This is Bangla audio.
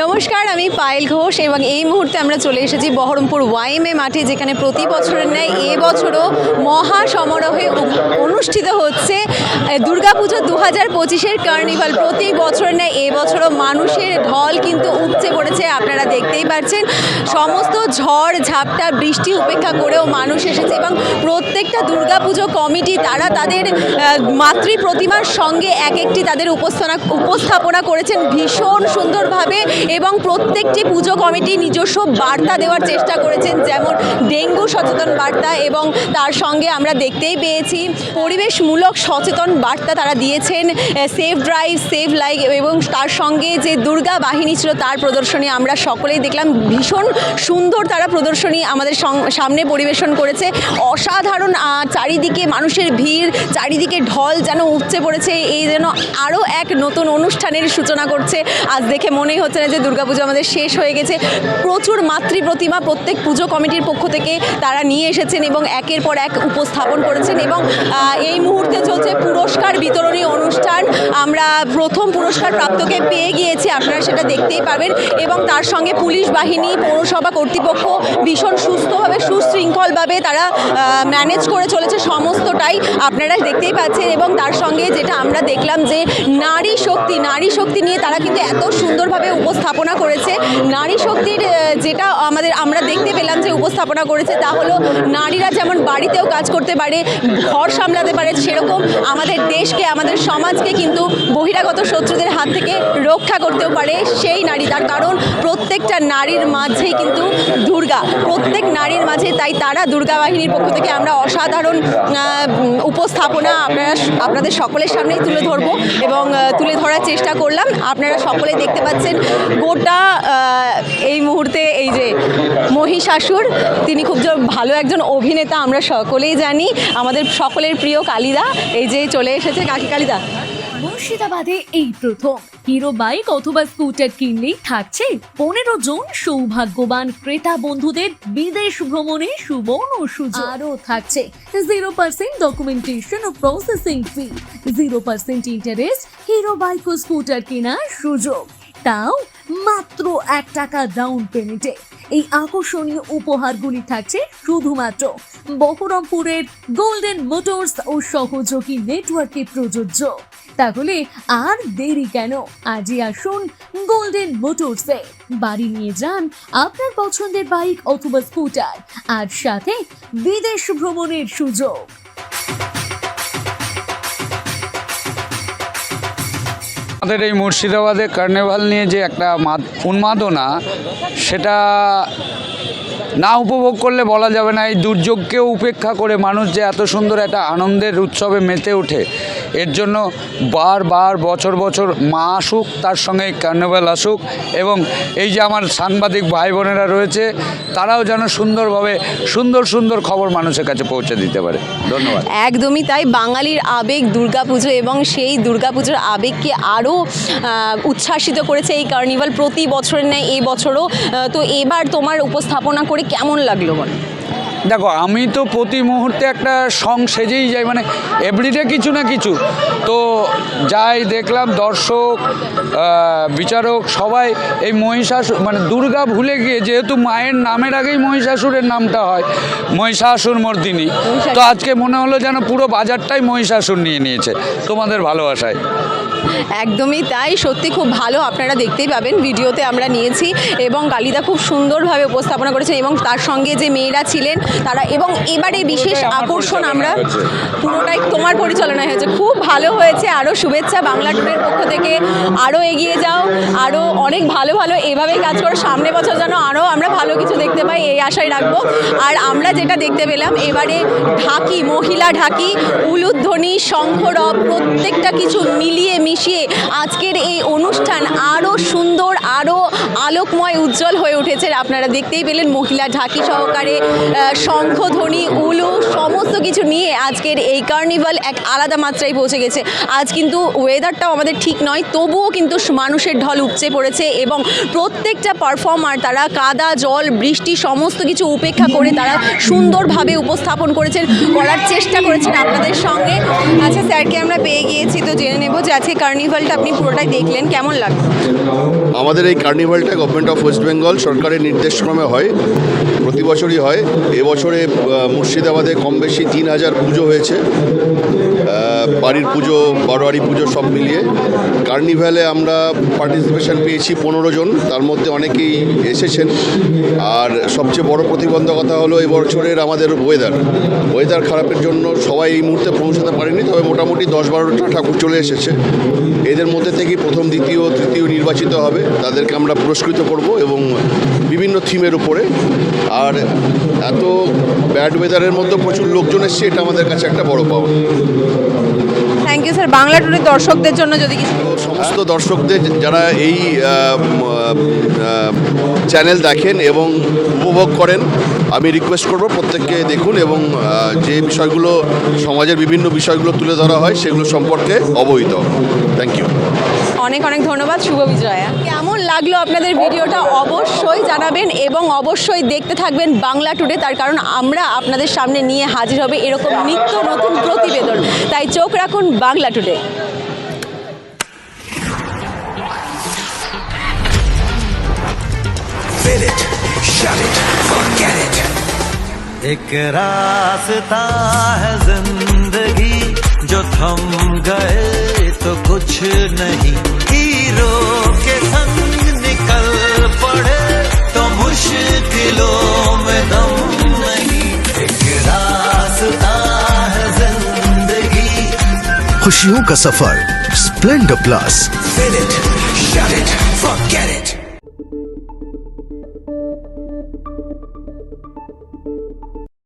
নমস্কার, আমি পায়েল ঘোষ এবং এই মুহূর্তে আমরা চলে এসেছি বহরমপুর ওয়াইএমএ মাঠে, যেখানে প্রতি বছরের ন্যায় এবছরও মহা সমারোহে অনুষ্ঠিত হচ্ছে দুর্গাপুজো দু হাজার পঁচিশের কার্নিভাল। প্রতি বছরের ন্যায় এবছরও মানুষের ঢল কিন্তু উপচে পড়েছে, আপনারা দেখতেই পাচ্ছেন। সমস্ত ঝড়, ঝাপটা, বৃষ্টি উপেক্ষা করেও মানুষ এসেছে এবং প্রত্যেকটা দুর্গাপুজো কমিটি, তারা তাদের মাতৃ প্রতিমার সঙ্গে এক একটি তাদের উপস্থাপনা উপস্থাপনা করেছেন। ভীষণ সুন্দরভাবে এবং প্রত্যেকটি পুজো কমিটি নিজস্ব বার্তা দেওয়ার চেষ্টা করেছেন, যেমন ডেঙ্গু সচেতন বার্তা এবং তার সঙ্গে আমরা দেখতেই পেয়েছি পরিবেশমূলক সচেতন বার্তা তারা দিয়েছেন সেফ ড্রাইভ সেভ লাইক এবং তার সঙ্গে যে দুর্গা বাহিনী ছিল তার প্রদর্শনী আমরা সকলেই দেখলাম। ভীষণ সুন্দর তারা প্রদর্শনী আমাদের সামনে পরিবেশন করেছে। অসাধারণ চারিদিকে মানুষের ভিড়, চারিদিকে ঢল যেন উপচে পড়েছে, এই যেন আরও এক নতুন অনুষ্ঠানের সূচনা করছে। আজ দেখে মনেই হচ্ছে না যে দুর্গাপুজো আমাদের শেষ হয়ে গেছে। প্রচুর মাতৃ প্রতিমা প্রত্যেক পুজো কমিটির পক্ষ থেকে তারা নিয়ে এসেছেন এবং একের পর এক উপস্থাপন করেছেন এবং এই মুহূর্তে চলছে পুরস্কার বিতরণী অনুষ্ঠান। আমরা প্রথম পুরস্কার প্রাপ্তকে পেয়ে গিয়েছি, আপনারা সেটা দেখতেই পাবেন এবং তার সঙ্গে পুলিশ বাহিনী, পৌরসভা কর্তৃপক্ষ ভীষণ সুস্থভাবে, সুশৃঙ্খলভাবে তারা ম্যানেজ করে চলেছে সমস্তটাই আপনারা দেখতেই পাচ্ছেন এবং তার সঙ্গে যেটা আমরা দেখলাম যে নারী শক্তি নারী শক্তি নিয়ে তারা কিন্তু এত সুন্দরভাবে উপস্থাপনা করেছে। নারী শক্তির যেটা আমাদের, আমরা দেখতে পেলাম যে উপস্থাপনা করেছে, তা হলো নারীরা যেমন বাড়িতেও কাজ করতে পারে, ঘর সামলাতে পারে, সেরকম আমাদের দেশকে, আমাদের সমাজকে কিন্তু বহিরাগত শত্রুদের হাত থেকে রক্ষা করতেও পারে সেই নারী। তার কারণ প্রত্যেকটা নারীর মাঝেই কিন্তু দুর্গা, প্রত্যেক নারীর মাঝে তাই তারা দুর্গা বাহিনীর পক্ষ থেকে আমরা অসাধারণ উপস্থাপনা আপনারা আপনাদের সকলের সামনেই তুলে ধরবো এবং তুলে ধরার চেষ্টা করলাম। আপনারা সকলে দেখতে পাচ্ছেন গোটা এই মুহূর্তে এই যে মহিষাসুর তিনি খুব ভালো একজন অভিনেতা আমরা সকলেই জানি। আমাদের সকলের প্রিয় কালিদা এই যে চলে এসেছে। কাকি কালিদা। মুর্শিদাবাদে এই প্রথম। হিরো বাইক অথবা স্কুটার কিনলেই থাকছে পনেরো জন সৌভাগ্যবান ক্রেতা বন্ধুদের বিদেশ ভ্রমণে সুবর্ণ সুযোগ। আরও থাকছে। জিরো পার্সেন্ট ডকুমেন্টেশন ও processing fee. Zero percent interest Hero bike ও স্কুটার কেনার সুযোগ। তাও মাত্র এক টাকা ডাউন পেমেন্টে এই আকর্ষণীয় উপহারগুলি থাকছে শুধুমাত্র বহরমপুরের গোল্ডেন মোটরস ও সহযোগী নেটওয়ার্কে প্রযোজ্য। তাহলে আর দেরি কেন? আজই আসুন গোল্ডেন মোটরসে বাড়ি নিয়ে যান আপনার পছন্দের বাইক অথবা স্কুটার আর সাথে বিদেশ ভ্রমণের সুযোগ। আমাদের এই মুর্শিদাবাদে কার্নিভাল নিয়ে যে একটা মাদ- উন্মাদনা সেটা না উপভোগ করলে বলা যাবে না, এই দুর্যোগকেও উপেক্ষা করে মানুষ যে এত সুন্দর একটা আনন্দের উৎসবে মেতে ওঠে। এর জন্য বারবার বছর বছর মা আসুক, তার সঙ্গে কার্নিভাল আসুক এবং এই যে আমার সাংবাদিক ভাই বোনেরা রয়েছে, তারাও যেন সুন্দরভাবে সুন্দর সুন্দর খবর মানুষের কাছে পৌঁছে দিতে পারে। ধন্যবাদ। একদমই তাই, বাঙালির আবেগ দুর্গাপুজো এবং সেই দুর্গাপুজোর আবেগকে আরও উচ্ছ্বাসিত করেছে এই কার্নিভাল প্রতি বছরের ন্যায়, এই বছরও। তো এবার তোমার উপস্থাপনা করে কেমন লাগল বলো? দেখো আমি তো প্রতি মুহূর্তে একটা সং সেজেই যাই মানে এভরিডে কিছু না কিছু। তো যাই দেখলাম দর্শক বিচারক সবাই এই মহিষাসুর মানে দুর্গা ভুলে গিয়ে যেহেতু মায়ের নামের আগেই মহিষাসুরের নামটা হয় মহিষাসুর মর্দিনী। তো আজকে মনে হলো যেন পুরো বাজারটাই মহিষাসুর নিয়ে নিয়েছে তোমাদের ভালোবাসায়। একদমই তাই সত্যি খুব ভালো আপনারা দেখতেই পাবেন ভিডিওতে আমরা নিয়েছি এবং কালিদা খুব সুন্দরভাবে উপস্থাপনা করেছেন এবং তার সঙ্গে যে মেয়েরা ছিলেন তারা এবং এবারে বিশেষ আকর্ষণ আমরা পুরোটাই তোমার পরিচালনায় হয়েছে। খুব ভালো হয়েছে। আরও শুভেচ্ছা বাংলা টুরের পক্ষ থেকে। আরও এগিয়ে যাও। আরও অনেক ভালো ভালো এভাবেই কাজ করো। সামনে বছর যেন আরও আমরা ভালো কিছু দেখতে পাই এই আশাই রাখব। আর আমরা যেটা দেখতে পেলাম এবারে ঢাকি মহিলা ঢাকি উলুধ্বনি শঙ্খরব প্রত্যেকটা কিছু মিলিয়ে মিশিয়ে আজকের এই অনুষ্ঠান আরও সুন্দর আরও আলোকময় উজ্জ্বল হয়ে উঠেছে। আপনারা দেখতেই পেলেন মহিলা ঢাকি সহকারে শঙ্খধ্বনি, উলু, সমস্ত কিছু নিয়ে আজকের এই কার্নিভাল এক আলাদা মাত্রায় পৌঁছে গেছে। আজ কিন্তু ওয়েদারটাও আমাদের ঠিক নয়, তবুও কিন্তু মানুষের ঢল উপচে পড়েছে এবং প্রত্যেকটা পারফর্মার তারা কাদা, জল, বৃষ্টি, সমস্ত কিছু উপেক্ষা করে তারা সুন্দরভাবে উপস্থাপন করেছেন, করার চেষ্টা করেছেন আপনাদের সঙ্গে। আচ্ছা স্যারকে আমরা পেয়ে গিয়েছি, তো জেনে নেব যে আজকে কার্নিভালটা আপনি পুরোটাই দেখলেন, কেমন লাগল? আমাদের এই কার্নিভালটা গভর্নমেন্ট অফ ওয়েস্ট বেঙ্গল সরকারের নির্দেশক্রমে হয়, প্রতি বছরই হয়। এবছরে আহ, মুর্শিদাবাদে কম বেশি তিন হাজার পুজো হয়েছে। বাড়ির পুজো বারোয়ারি পুজো সব মিলিয়ে। কার্নিভ্যালে আমরা পার্টিসিপেশন পেয়েছি পনেরো জন তার মধ্যে অনেকেই এসেছেন। আর সবচেয়ে বড় প্রতিবন্ধকতা হলো এবছরের আমাদের ওয়েদার ওয়েদার খারাপের জন্য সবাই এই মুহূর্তে পৌঁছাতে পারেনি তবে মোটামুটি দশ বারোটা ঠাকুর চলে এসেছে। এদের মধ্যে থেকেই প্রথম দ্বিতীয় তৃতীয় নির্বাচিত হবে। তাদেরকে আমরা পুরস্কৃত করব এবং বিভিন্ন থিমের উপরে। আর এত ব্যাড ওয়েদারের মধ্যে প্রচুর লোকজন এসছে এটা আমাদের কাছে একটা বড় পাওয়া। থ্যাংক ইউ স্যার বাংলা টুডের দর্শকদের জন্য যদি কিছু সমস্ত দর্শকদের যারা এই চ্যানেল দেখেন এবং উপভোগ করেন আমি রিকোয়েস্ট করব প্রত্যেককে দেখুন এবং যে বিষয়গুলো সমাজের বিভিন্ন বিষয়গুলো তুলে ধরা হয় সেগুলো সম্পর্কে অবহিত থ্যাংক ইউ অনেক অনেক ধন্যবাদ শুভ বিজয়া কেমন লাগলো আপনাদের ভিডিওটা অবশ্যই জানাবেন এবং অবশ্যই দেখতে থাকবেন বাংলা টুডে তার কারণ আমরা আপনাদের সামনে নিয়ে হাজির হবে এরকম নিত্য নতুন প্রতিবেদন তাই চোখ রাখুন Bangla today Fill it, shut it, forget it. एक रास्ता है जिंदगी जो थम गए तो कुछ नहीं। हीरो के संग निकल पड़े तो मुश्किलों में दम नहीं। एक रास्ता है ज़िंदगी। खुशियों का सफ़र Splendor plus Fill it shut it,